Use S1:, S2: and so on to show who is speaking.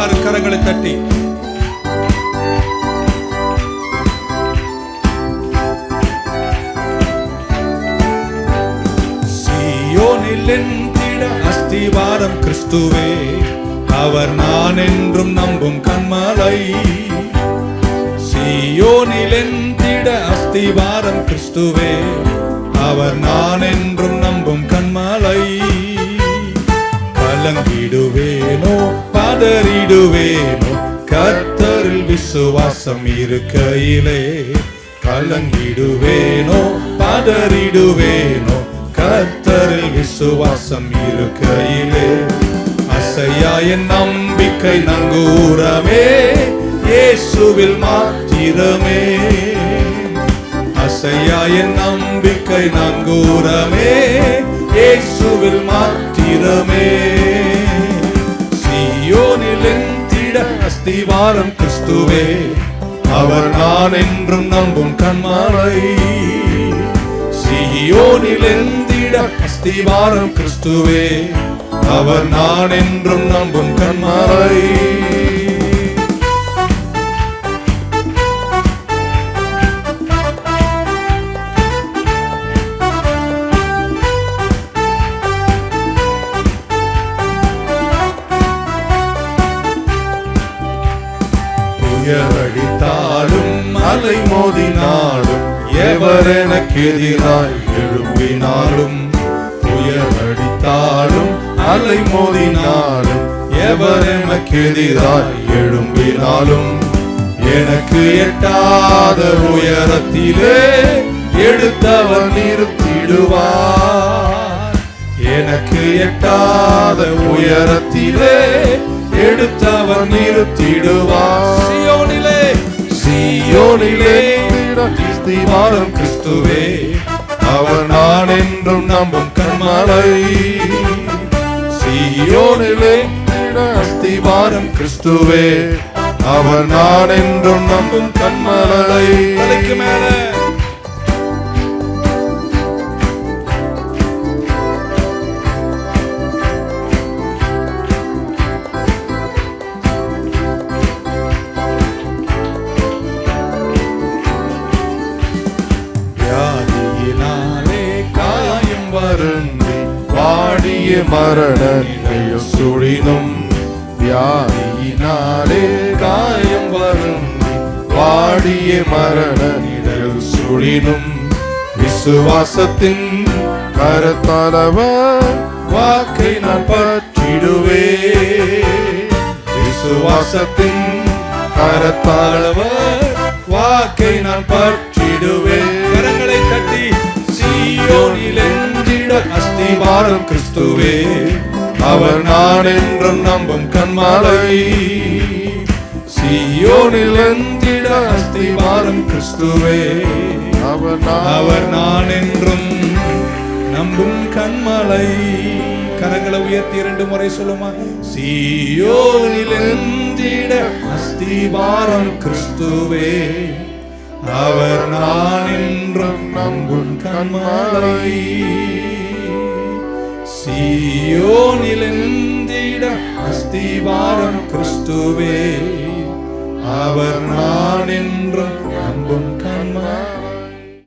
S1: எல்லாரும் கரங்களை தட்டி. சீயோனில் என்றிட அஸ்திவாரம் கிறிஸ்துவே அவர் நான் என்றும் நம்பும் கண்மலை. சீயோனில் என்றிட அஸ்திவாரம் கிறிஸ்துவே அவர் நான் என்றும் நம்பும் கண்மலை. கலங்கிடுவேனோ பதறிடுவேனோ கர்த்தரில் விசுவாசம் இருக்கையிலே கலங்கிடுவேனோ பதறிடுவேனோ. கர்த்தரில் விசுவாசம் இருக்கையிலே அசையா என் நம்பிக்கை நங்கூரமே இயேசுவில் மாத்திரமே. அசையா என் நம்பிக்கை நங்கூரமே இயேசுவில் மாத்திரமே. அஸ்திவாரம் கிறிஸ்துவே அவர் நான் என்றும் நம்பும் கண்மாலை சியோனில் எந்திட அஸ்திவாரம் கிறிஸ்துவே அவர் நான் என்றும் நம்பும் கண்மாலை புயலடித்தாலும் மலை மோதினாலும் எவர் எனக்கு எதிராய் எழும்பினாலும் புயலடித்தாலும் அலை மோதினாலும் எவர் எனக்கு எதிராய் எழும்பினாலும் எனக்கு எட்டாத உயரத்திலே எடுத்தவர் நிறுத்திடுவார். எனக்கு எட்டாத உயரத்திலே எடுத்தவர் நிறுத்திடுவார் சியோனிலே. சியோனிலே ஸ்திவாரம் கிறிஸ்துவே. அவர் நான் என்றும் நம்பும் கண்மலை. சியோனிலே அஸ்திவாரம் கிறிஸ்துவே. அவர் நான் என்றும் நம்பும் கண்மலை. மேலே. வாடிய மரண நிலையில் சுழினும். வியாதியினாலே காயம் வருந்தி வாடிய மரண நிலையில் சுழினும். விசுவாசத்தின் கரத்தளவர் வாக்கை நான் பற்றிடுவே. விசுவாசத்தின் கரத்தாளவர் வாக்கை நான் பற்றிடுவேன் கரங்களை தட்டி சீயோனில் அஸ்திபாரம் கிறிஸ்துவே அவர் நான் என்றும் நம்பும் கண்மாலை. சியோனில் எந்திட அஸ்திவாரம் கிறிஸ்துவே
S2: அவர்
S1: அவர் நான் என்றும் நம்பும் கண்மலை. கரங்களை உயர்த்தி இரண்டு முறை சொல்லுமா? சியோனில் எந்திட அஸ்திபாரம் கிறிஸ்துவே அவர் நான் என்றும் நம்பும் கண்மலை. சீயோனில் அஸ்திவாரம் கிறிஸ்துவே. அவர் நான் என்றும் நம்பும் கண்மா